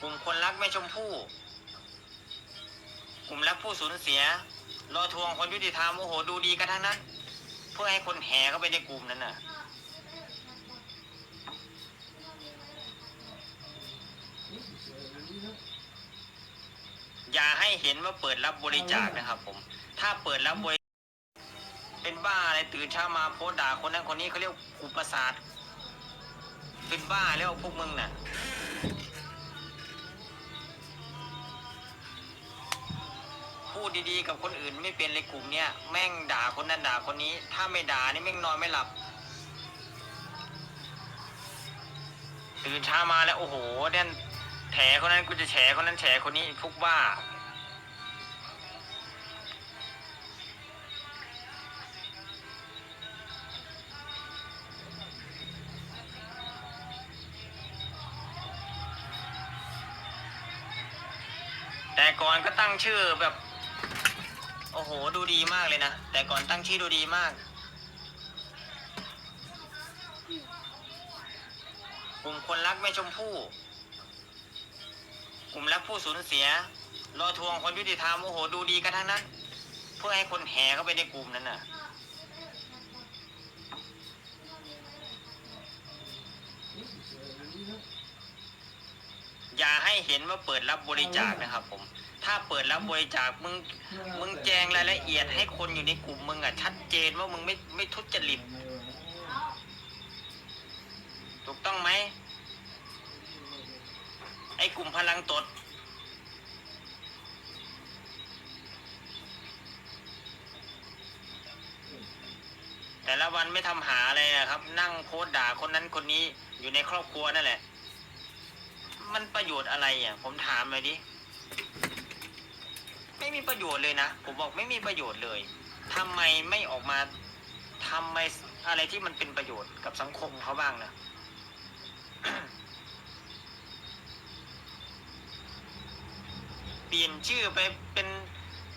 กลุ่มคนรักแม่ชมพู่ กลุ่มรักผู้สูญเสีย รอทวงความยุติธรรมโอ้โหดูดีกันทั้งนั้น เพื่อให้คนแห่เข้าไปในกลุ่มนั้นน่ะ อย่าให้เห็นว่าเปิดรับบริจาคนะครับผม ถ้าเปิดรับบริเป็นบ้าอะไรตื่นเช้ามาโพสด่าคนนั้นคนนี้เขาเรียกอุปสาทเป็นบ้าแล้วพวกมึงน่ะ ดีๆ กับคนอื่นไม่เป็นเลยกลุ่มเนี้ยแม่งด่าคนนั้นด่าคนนี้ ถ้าไม่ด่านี่แม่งนอนไม่หลับตื่นเช้ามาแล้วโอ้โหเนี่ยแฉคนนั้นกูจะแฉคนนั้นแฉคนนี้พวกบ้าแต่ก่อนก็ตั้งชื่อแบบ โอ้โห ดูดีมากเลยนะ แต่ก่อนตั้งชื่อดูดีมากกลุ่มคนรักแม่ชมพู่ กลุ่มรักผู้สูญเสีย รอทวงคนยุติธรรมโอ้โห ดูดีกันทั้งนั้น เพื่อให้คนแห่เข้าไปในกลุ่มนั้นน่ะ อย่าให้เห็นว่าเปิดรับบริจาคนะครับ ผม ถ้าเปิดรับบริจาคมึงมึงแจงรายละเอียดให้คนอยู่ในกลุ่มมึงอะชัดเจนว่ามึงไม่ไม่ทุจริตถูกต้องไหมไอ้กลุ่มพลังตดแต่ละวันไม่ทำหาอะไรนะครับ นั่งโพสด่าคนนั้นคนนี้อยู่ในครอบครัวนั่นแหละ มันประโยชน์อะไรอะ ผมถามเลยดิ ไม่มีประโยชน์เลยนะ ผมบอกไม่มีประโยชน์เลยทำไมไม่ออกมาทำไมอะไรที่มันเป็นประโยชน์กับสังคมเขาบ้างนะเปลี่ยนชื่อไปเป็น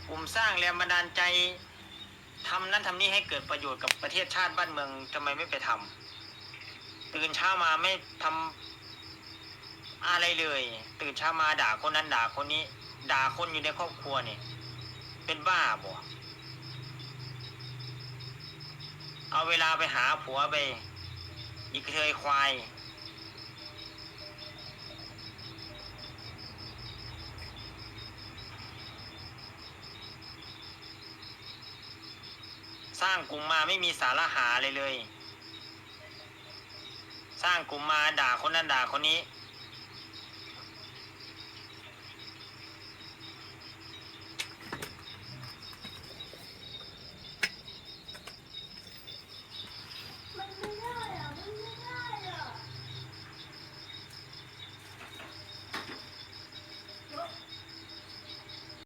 กลุ่มสร้างแรงบันดาลใจทำนั่นทำนี่ให้เกิดประโยชน์กับประเทศชาติบ้านเมืองทำไมไม่ไปทำตื่นเช้ามาไม่ทำ อะไรเลย ตื่นเช้ามาด่าคนนั้นด่าคนนี้ ด่าคนอยู่ในครอบครัวเนี่ย เป็นบ้าบ่เอาเวลาไปหาผัวไป อีกเคยควายสร้างกลุ่มมาไม่มีสาระหาเลยเลย สร้างกลุ่มมาด่าคนนั้นด่าคนนี้